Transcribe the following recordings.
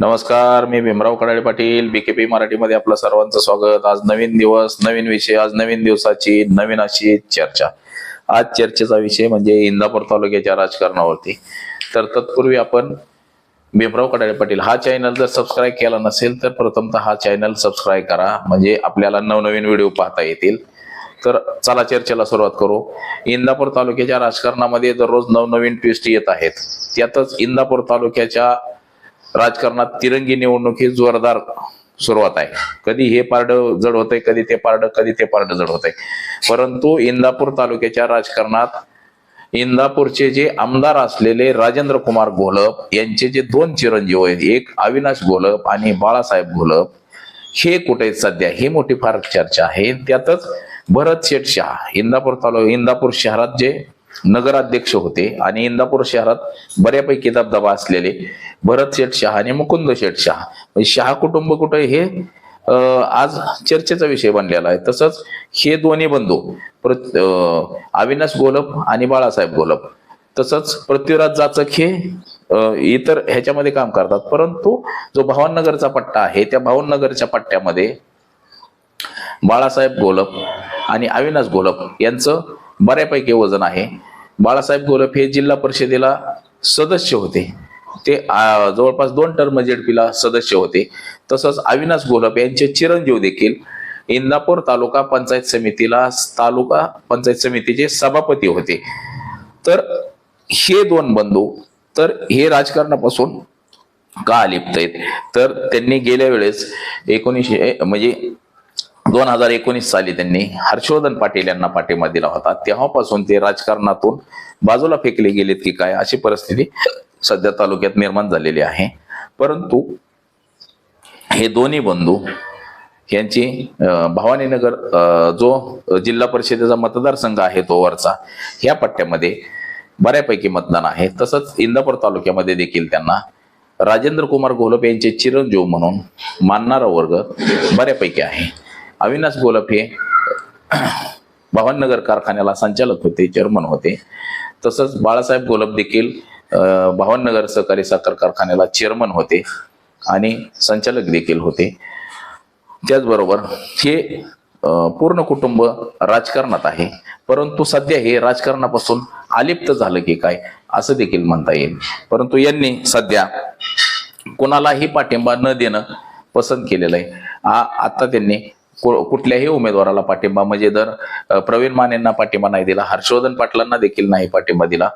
नमस्कार मी भीमराव कडाळे पाटील बीकेपी मराठीमध्ये आपलं सर्वांचं स्वागत. आज नवीन दिवस नवीन विषय आज नवीन दिवसाची नवीन अशी चर्चा. आज चर्चेचा विषय म्हणजे इंदापूर तालुक्याच्या राजकारणावरती. तर तत्पूर्वी आपण भीमराव कडाळे पाटील हा चॅनल जर सबस्क्राईब केला नसेल तर प्रथमतः हा चॅनल सबस्क्राईब करा. म्हणजे आपल्याला नवनवीन व्हिडिओ पाहता येतील. तर चला चर्चेला सुरुवात करू. इंदापूर तालुक्याच्या राजकारणामध्ये दररोज नवनवीन ट्विस्ट येत आहेत. त्यातच इंदापूर तालुक्याच्या राजकारणात तिरंगी निवडणूक ही जोरदार सुरुवात आहे. कधी हे पारड जड होतंय कधी ते पारड कधी ते पारड जड होतंय. परंतु इंदापूर तालुक्याच्या राजकारणात इंदापूरचे जे आमदार असलेले राजेंद्र कुमार घोलप यांचे जे दोन चिरंजीव आहेत एक अविनाश घोलप आणि बाळासाहेब घोलप हे कुठे आहेत सध्या? ही मोठी फार चर्चा आहे. त्यातच भरत शेठ शहा इंदापूर तालुका इंदापूर शहरात जे नगराध्यक्ष होते आणि इंदापूर शहरात बऱ्यापैकी दबदबा असलेले भरत शेठ शहा आणि मुकुंद शेठ शहा. म्हणजे शहा कुटुंब कुठे हे आज चर्चेचा विषय बनलेला आहे. तसंच हे दोन्ही बंधू अं, अविनाश गोलप आणि बाळासाहेब गोलप. तसंच पृथ्वीराज जाचक हे अं, इतर ह्याच्यामध्ये काम करतात. परंतु जो भावनगरचा पट्टा आहे त्या भावनगरच्या पट्ट्यामध्ये बाळासाहेब गोलप आणि अविनाश गोलप यांचं बऱ्यापैकी वजन आहे. बाळासाहेब गोलप हे जिल्हा परिषदेला सदस्य होते. ते जवळपास दोन टर्म जेडपीला सदस्य होते. तसंच अविनाश गोलप यांचे चिरंजीव देखील इंदापूर तालुका पंचायत समितीला तालुका पंचायत समितीचे सभापती होते. तर हे दोन बंधू तर हे राजकारणापासून का लिपत आहेत? तर त्यांनी गेल्या वेळेस एकोणीसशे म्हणजे दोन हजार एकोणीस साली त्यांनी हर्षवर्धन पाटील यांना पाठिंबा दिला होता. तेव्हापासून ते राजकारणातून बाजूला फेकले गेलेत की काय अशी परिस्थिती सध्या तालुक्यात निर्माण झालेली आहे. परंतु हे दोन्ही बंधू यांची भवानीनगर जो जिल्हा परिषदेचा मतदारसंघ आहे तो वरचा ह्या पट्ट्यामध्ये बऱ्यापैकी मतदान आहे. तसंच इंदापूर तालुक्यामध्ये देखील त्यांना राजेंद्र कुमार घोलप यांचे चिरंजीव म्हणून मानणारा वर्ग बऱ्यापैकी आहे. अविनाश गोलप हे भावनगर कारखान्याला संचालक होते चेअरमन होते. तसंच बाळासाहेब गोलप देखील अं, भावनगर सहकारी साखर कारखान्याला चेअरमन होते आणि संचालक देखील होते. त्याचबरोबर हे पूर्ण कुटुंब राजकारणात आहे परंतु सध्या हे राजकारणापासून अलिप्त झालं की काय असं देखील म्हणता येईल. परंतु यांनी सध्या कोणालाही पाठिंबा न देणं पसंत केलेलं आहे. आ- आता त्यांनी कुठल्याही उमेदवाराला पाठिंबा म्हणजे जर प्रवीण मानेंना पाठिंबा नाही दिला हर्षवर्धन पाटलांना देखील नाही पाठिंबा दिला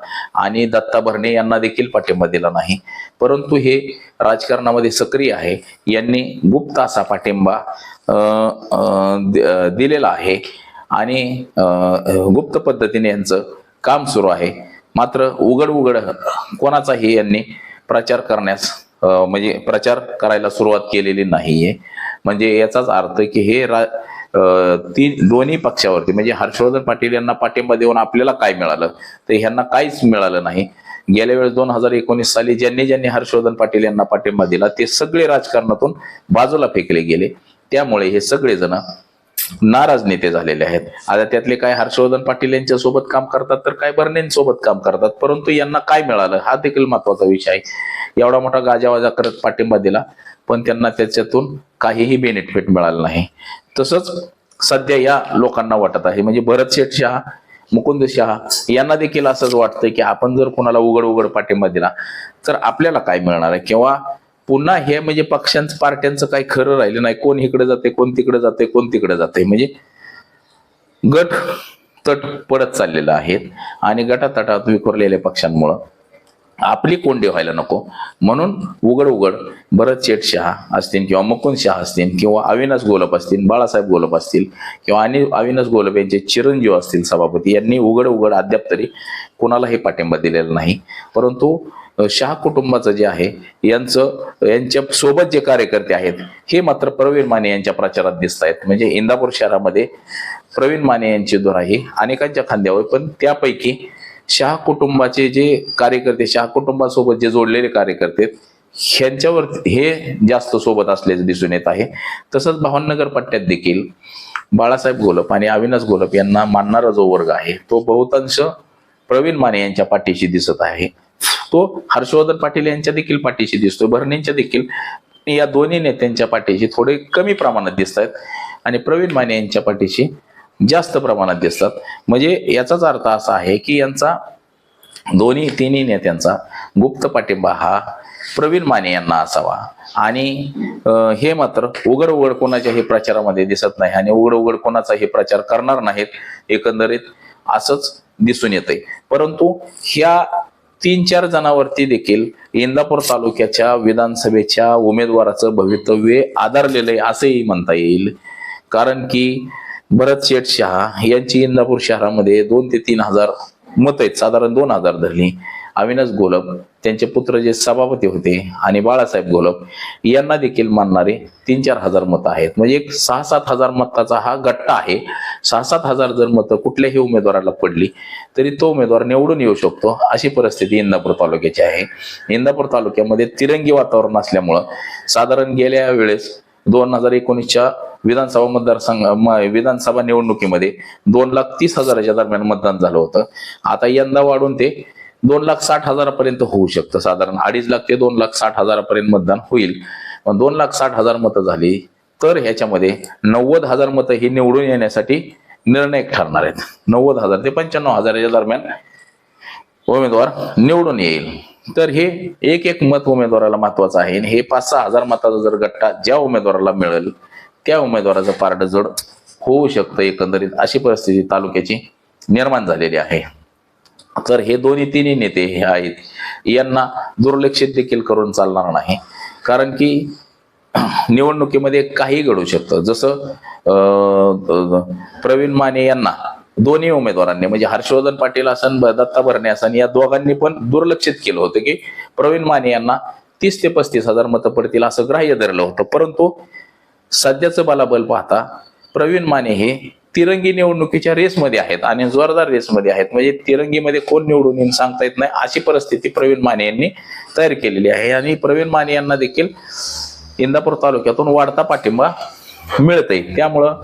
आणि दत्ता भरणे यांना देखील पाठिंबा दिला नाही. परंतु हे राजकारणामध्ये सक्रिय आहे. यांनी गुप्त असा पाठिंबा दिलेला आहे आणि गुप्त पद्धतीने यांचं काम सुरू आहे. मात्र उघड उघड कोणाचाही यांनी प्रचार करण्यास म्हणजे प्रचार करायला सुरुवात केलेली नाहीये. म्हणजे याचाच अर्थ की हे रा ती दोन्ही पक्षावरती म्हणजे हर्षवर्धन पाटील यांना पाठिंबा देऊन आपल्याला काय मिळालं? तर ह्यांना काहीच मिळालं नाही. गेल्या वेळेस दोन हजार एकोणीस साली ज्यांनी ज्यांनी हर्षवर्धन पाटील यांना पाठिंबा दिला ते सगळे राजकारणातून बाजूला फेकले गेले. त्यामुळे हे सगळेजण नाराज नेते झालेले आहेत. आता त्यातले काय हर्षवर्धन पाटील यांच्या सोबत काम करतात तर काय बर्नेंसोबत काम करतात? परंतु यांना काय मिळालं? हा देखील महत्त्वाचा विषय आहे. एवढा मोठा गाजावाजा करत पाठिंबा दिला पण त्यांना त्याच्यातून काहीही बेनिफिट मिळालं नाही. तसंच सध्या या लोकांना वाटत आहे म्हणजे भरत शेठ शहा मुकुंद शहा यांना देखील असंच वाटतंय की आपण जर कोणाला उघड उघड पाठिंबा दिला तर आपल्याला काय मिळणार आहे? किंवा पुन्हा हे म्हणजे पक्षांचं पार्ट्यांचं काही खरं राहिलं नाही. कोण इकडे जाते कोण तिकडे जाते कोण तिकडे जाते. म्हणजे गट तट पडत चाललेलं आहे. आणि गटातटात विखुरलेल्या पक्षांमुळं आपली कोंडी व्हायला नको. म्हणून उघड उघड भरत शेठ शहा असतील किंवा मुकुंद शहा असतील किंवा अविनाश गोलप असतील बाळासाहेब गोलप असतील किंवा आणि अविनाश गोलप यांचे चिरंजीव असतील सभापती यांनी उघड उघड अद्याप तरी कोणालाही पाठिंबा दिलेला नाही. परंतु शहा कुटुंबाचं जे आहे यांचं यांच्या सोबत जे कार्यकर्ते आहेत हे मात्र प्रवीण माने यांच्या प्रचारात दिसत आहेत म्हणजे इंदापूर शहरामध्ये प्रवीण माने यांची दोराही अनेकांच्या खांद्यावर पण त्यापैकी शहा कुटुंबाचे जे कार्यकर्ते शहा कुटुंबासोबत जे जोडलेले कार्यकर्ते ह्यांच्यावर हे जास्त सोबत असल्याचं दिसून येत आहे. तसंच भावनगर पट्ट्यात देखील बाळासाहेब गोलप आणि अविनाश गोलप यांना मानणारा जो वर्ग आहे तो बहुतांश प्रवीण माने यांच्या पाठीशी दिसत आहे. तो हर्षवर्धन पाटील यांच्या देखील पाठीशी दिसतोय. भरणेंच्या देखील या दोन्ही नेत्यांच्या पाठीशी थोडे कमी प्रमाणात दिसत आहेत आणि प्रवीण माने यांच्या पाठीशी जास्त प्रमाणात दिसतात. म्हणजे याचाच अर्थ असा आहे की यांचा दोन्ही तिन्ही नेत्यांचा गुप्त पाठिंबा हा प्रवीण माने यांना असावा. आणि हे मात्र उघड उघड कोणाच्याही प्रचारामध्ये दिसत नाही आणि उघड उघड कोणाचाही प्रचार करणार नाहीत एकंदरीत असंच दिसून येते परंतु ह्या तीन चार जणांवरती देखील इंदापूर तालुक्याच्या विधानसभेच्या उमेदवाराचं भवितव्य आधारलेलं आहे असंही म्हणता येईल. कारण की भरत शेठ शहा यांची इंदापूर शहरामध्ये दोन ते तीन हजार मत आहेत. साधारण दोन हजार धरली. अविनाश गोलप त्यांचे पुत्र जे सभापती होते आणि बाळासाहेब गोलप यांना देखील मानणारे तीन चार हजार मतं आहेत. म्हणजे एक सहा सात हजार मताचा हा गट्टा आहे. सहा सात हजार जर मतं कुठल्याही उमेदवाराला पडली तरी तो उमेदवार निवडून येऊ शकतो अशी परिस्थिती इंदापूर तालुक्याची आहे. इंदापूर तालुक्यामध्ये तिरंगी वातावरण असल्यामुळं साधारण गेल्या वेळेस दोन हजार एकोणीसच्या विधानसभा मतदारसंघ म- विधानसभा निवडणुकीमध्ये दोन लाख तीस हजाराच्या दरम्यान मतदान झालं होतं. आता यंदा वाढून ते दोन लाख साठ हजारापर्यंत होऊ शकतं. साधारण अडीच लाख ते दोन लाख साठ हजारापर्यंत मतदान होईल. पण दोन लाख साठ हजार मतं झाली तर ह्याच्यामध्ये नव्वद हजार मतं ही निवडून येण्यासाठी निर्णायक ठरणार आहेत. नव्वद हजार ते पंच्याण्णव हजाराच्या दरम्यान उमेदवार निवडून येईल. तर हे एक एक मत उमेदवाराला महत्वाचं आहे. आणि हे पाच सहा हजार मताचा जर गट्टा ज्या उमेदवाराला मिळेल त्या उमेदवाराचं पारड जड होऊ शकतं एकंदरीत अशी परिस्थिती तालुक्याची निर्माण झालेली आहे. तर हे दोन्ही तिन्ही नेते हे आहेत. यांना दुर्लक्षित देखील करून चालणार नाही. कारण की निवडणुकीमध्ये काही घडू शकतं. जसं प्रवीण माने यांना दोन्ही उमेदवारांनी म्हणजे हर्षवर्धन पाटील असन दत्ता भरणे असन या दोघांनी पण दुर्लक्षित केलं होतं की प्रवीण माने यांना तीस ते पस्तीस हजार मतं पडतील असं ग्राह्य धरलं होतं. परंतु सध्याचं बलाबल पाहता प्रवीण माने हे तिरंगी निवडणुकीच्या रेसमध्ये आहेत आणि जोरदार रेसमध्ये आहेत. म्हणजे तिरंगीमध्ये कोण निवडून येईल सांगता येत नाही. अशी परिस्थिती प्रवीण माने यांनी तयार केलेली आहे. आणि प्रवीण माने यांना देखील इंदापूर तालुक्यातून वाढता पाठिंबा मिळतंय. त्यामुळं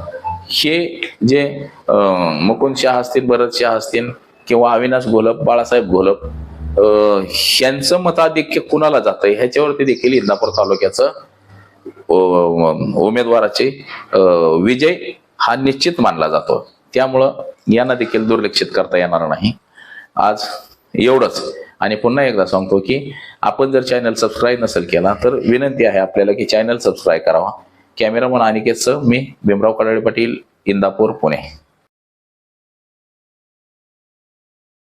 हे जे मुकुंद शाह असतील भरत शाह असतील किंवा अविनाश घोलप बाळासाहेब घोलप अं, ह्यांचं मताधिक्य कुणाला जातं ह्याच्यावरती देखील इंदापूर तालुक्याचं उमेदवाराचे विजय हा निश्चित मानला जातो. त्यामुळं यांना देखील दुर्लक्षित करता येणार नाही. आज एवढंच. आणि पुन्हा एकदा सांगतो की आपण जर चॅनल सबस्क्राईब नसेल केला तर विनंती आहे आपल्याला की चॅनल सबस्क्राईब करावा. कॅमेरामन अनिकेतचं मी भीमराव कडाळे पाटील इंदापूर पुणे.